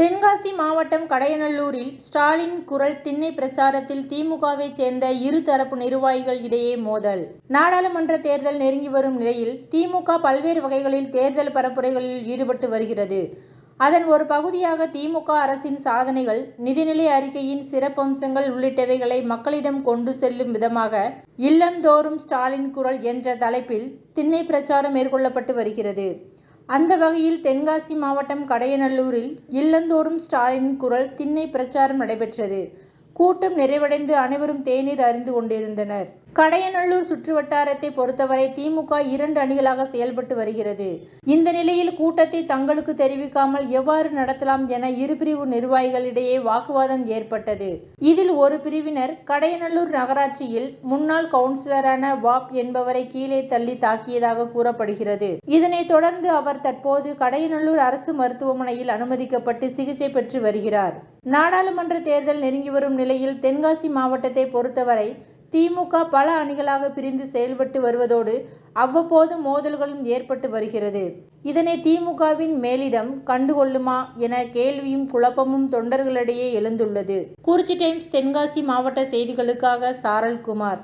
தென்காசி மாவட்டம் கடையநல்லூரில் ஸ்டாலின் குரல் திண்ணை பிரச்சாரத்தில் திமுகவை சேர்ந்த இரு தரப்பு நிர்வாகிகள் இடையே மோதல். நாடாளுமன்ற தேர்தல் நெருங்கி வரும் நிலையில் திமுக பல்வேறு வகைகளில் தேர்தல் பரப்புரைகளில் ஈடுபட்டு வருகிறது. அதன் ஒரு பகுதியாக திமுக அரசின் சாதனைகள் நிதிநிலை அறிக்கையின் சிறப்பம்சங்கள் உள்ளிட்டவைகளை மக்களிடம் கொண்டு செல்லும் விதமாக இல்லந்தோறும் ஸ்டாலின் குரல் என்ற தலைப்பில் திண்ணை பிரச்சாரம் மேற்கொள்ளப்பட்டு வருகிறது. அந்த வகையில் தென்காசி மாவட்டம் கடையநல்லூரில் இல்லந்தோறும் ஸ்டாலின் குரல் திண்ணை பிரச்சாரம் நடைபெற்றது. கூட்டம் நிறைவடைந்து அனைவரும் தேநீர் அறிந்து கொண்டிருந்தனர் கடையநல்லூர் சுற்றுவட்டாரத்தை பொறுத்தவரை திமுக இரண்டு அணிகளாக செயல்பட்டு வருகிறது. இந்த நிலையில் கூட்டத்தை தங்களுக்கு தெரிவிக்காமல் எவ்வாறு நடத்தலாம் என இரு பிரிவு நிர்வாகிகளிடையே வாக்குவாதம் ஏற்பட்டது. இதில் ஒரு பிரிவினர் கடையநல்லூர் நகராட்சியில் முன்னாள் கவுன்சிலரான வாப் என்பவரை கீழே தள்ளி தாக்கியதாக கூறப்படுகிறது. இதனைத் தொடர்ந்து அவர் தற்போது கடையநல்லூர் அரசு மருத்துவமனையில் அனுமதிக்கப்பட்டு சிகிச்சை பெற்று வருகிறார். நாடாளுமன்ற தேர்தல் நெருங்கி வரும் நிலையில் தென்காசி மாவட்டத்தை பொறுத்தவரை திமுக பல அணிகளாக பிரிந்து செயல்பட்டு வருவதோடு அவ்வப்போது மோதல்களும் ஏற்பட்டு வருகிறது. இதனை திமுகவின் மேலிடம் கண்டுகொள்ளுமா என கேள்வியும் குழப்பமும் தொண்டர்களிடையே எழுந்துள்ளது. குறிச்சி டைம்ஸ் தென்காசி மாவட்ட செய்திகளுக்காக சாரல்குமார்